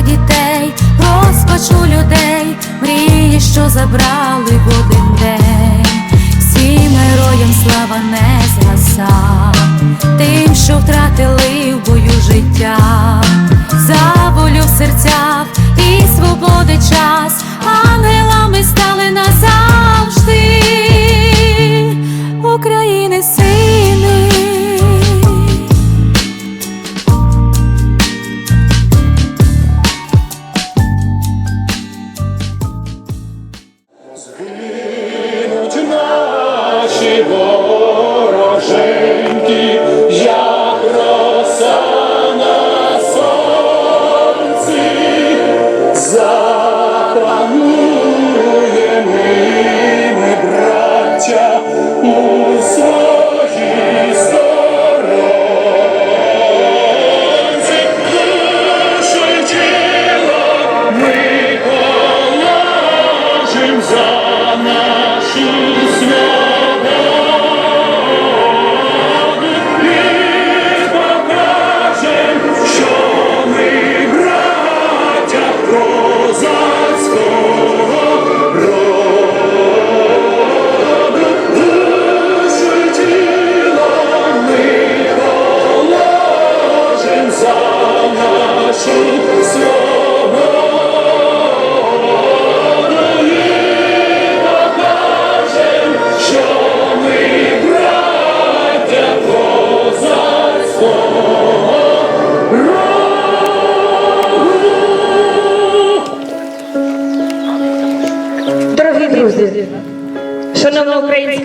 Дітей, розпачу людей, мрії, що забрали в один день, всім героям слава не згаса, тим, що втратили в бою життя, за волю в серцях і свободи час, ангелами Senhor.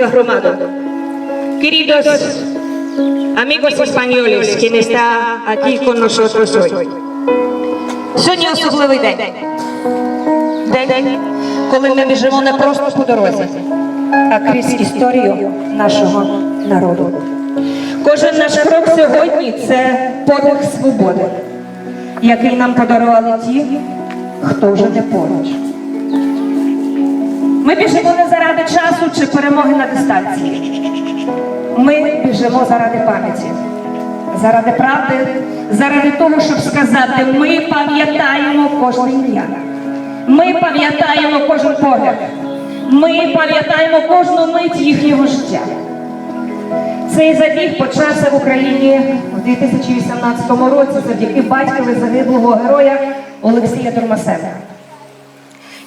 Українська громада, queridos amigos españoles, quien está aquí con nosotros hoy. Сьогодні особливий день. День, коли ми біжимо не просто по дорозі, а крізь історію нашого народу. Кожен наш крок сьогодні це подих свободи, який нам подарували ті, хто вже не поруч. Ми біжимо не заради часу чи перемоги на дистанції. Ми біжимо заради пам'яті, заради правди, заради того, щоб сказати, ми пам'ятаємо кожне ім'я. Ми пам'ятаємо кожен погляд. Ми пам'ятаємо кожну мить їхнього життя. Цей забіг почався в Україні у 2018 році завдяки батькові загиблого героя Олексія Турмасенка.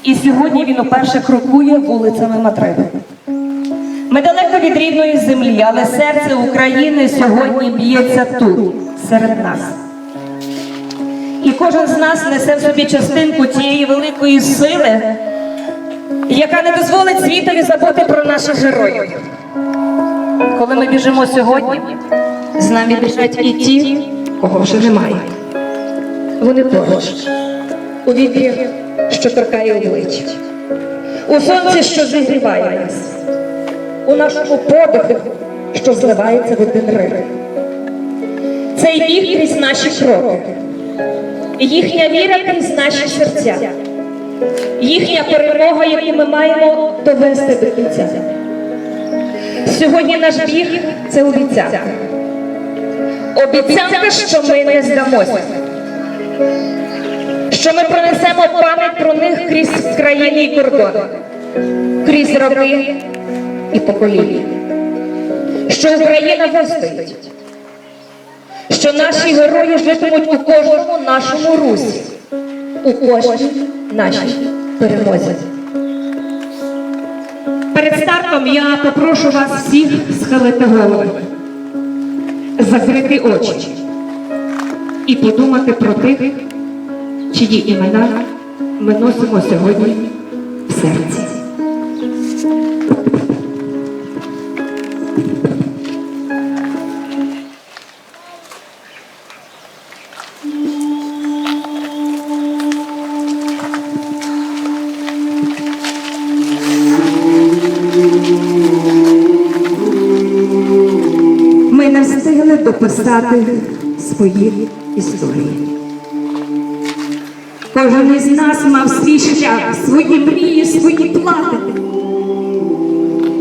І сьогодні він уперше крокує вулицями Мадриду. Ми далеко від рідної землі, але серце України сьогодні б'ється тут, серед нас. І кожен з нас несе в собі частинку тієї великої сили, яка не дозволить світові забути про наших героїв. Коли ми біжимо сьогодні, з нами біжать і ті, кого вже немає. Вони поруч у вітрі, що торкає обличчя, у сонці, що зігріває нас, у нашому подиху, що зливається в один ритм. Цей біг крізь наші кроки, їхня віра крізь наші серця, їхня перемога, яку ми маємо довести до кінця. Сьогодні наш біг це обіцянка. Обіцянка, що ми не здамося що ми пронесемо пам'ять про них крізь країни і кордони, крізь роки і покоління, що Україна вистоїть, що наші герої житимуть у кожному нашому русі, у кожній нашій перемозі. Перед стартом я попрошу вас всіх схилити голови, закрити очі і подумати про тих, чиї імена ми носимо сьогодні в серці. Ми не встигли дописати свої історії. Кожен із нас мав свій шлях, свої мрії, свої плани.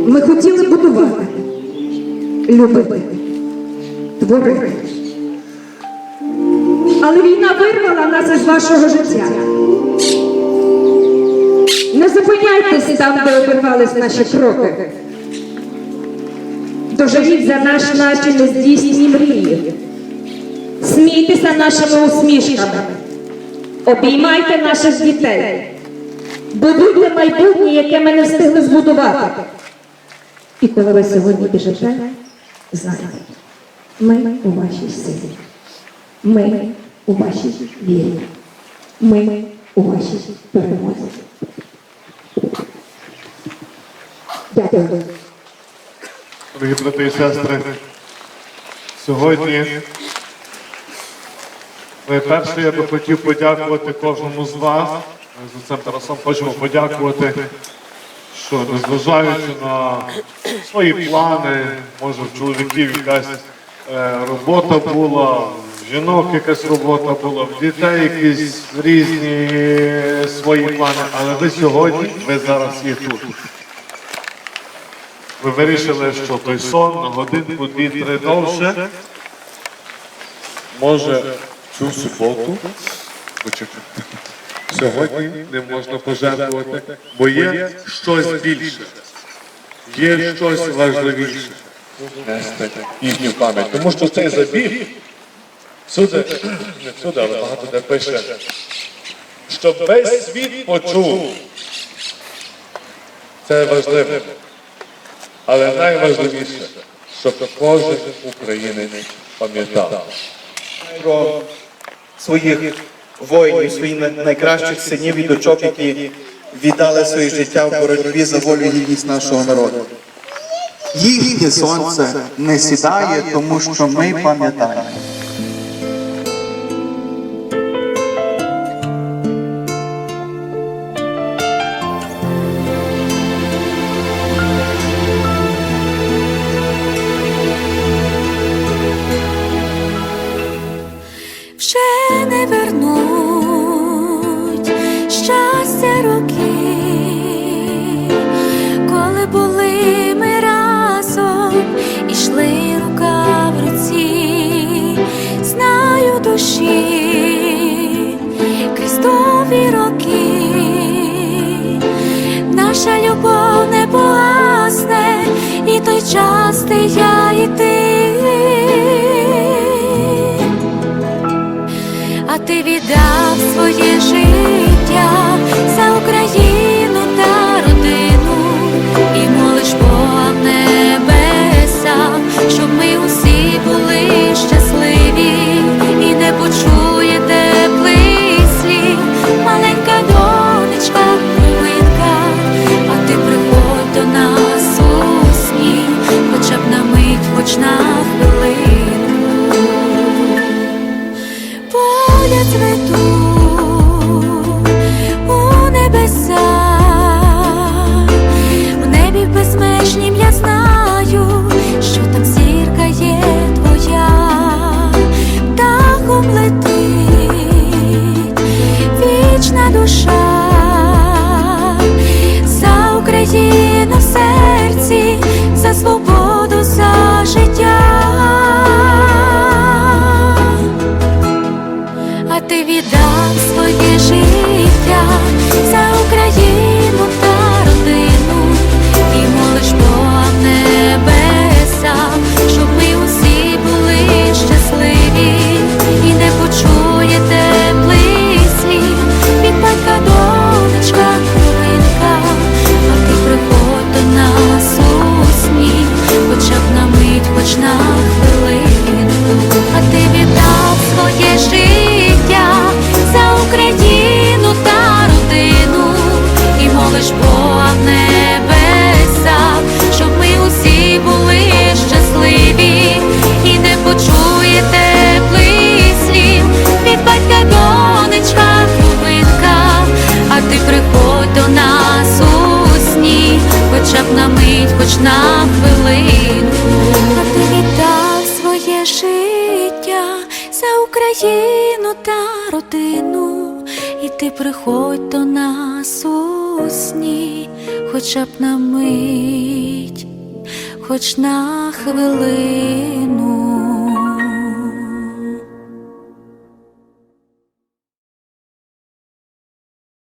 Ми хотіли будувати, любити, творити. Але війна вирвала нас із вашого життя. Не зупиняйтесь там, де обірвались наші кроки. Доживіть за наш наші нездійсні мрії. Смійтеся нашими усмішками. Обіймайте наших дітей. Будуйте майбутнє, яке ми не встигли збудувати. І коли ви сьогодні біжите, знайте, ми у вашій силі. Ми у вашій вірі. Ми у вашій перемозі. Дякую. Дорогі брати і сестри, сьогодні найперше я би хотів подякувати кожному з вас. Ми з цим Тарасом хочемо подякувати, що незважаючи на свої плани, може в чоловіків якась е, робота була, в жінок якась робота була, в дітей якісь різні свої плани, але ви сьогодні, ви зараз є тут. Ви вирішили, що той сон на годинку, дві-три довше. Може, цю суботу. Сьогодні не можна пожертвувати, бо є щось більше, є щось важливіше. Нести їхню пам'ять. Тому що цей забіг всюди, не всюди, але багато де пише, щоб весь світ почув. Це важливо. Але найважливіше, щоб кожен українець пам'ятав. Своїх воїнів, своїх найкращих синів і дочок, які віддали своє життя в боротьбі за волю і гідність нашого народу. Їхнє сонце не сідає, тому що ми пам'ятаємо. Христові роки, наша любов не погасне, і той час, де я і ти. А ти віддав своє життя Україну та родину, і ти приходь до нас у сні, хоча б на мить, хоч на хвилину.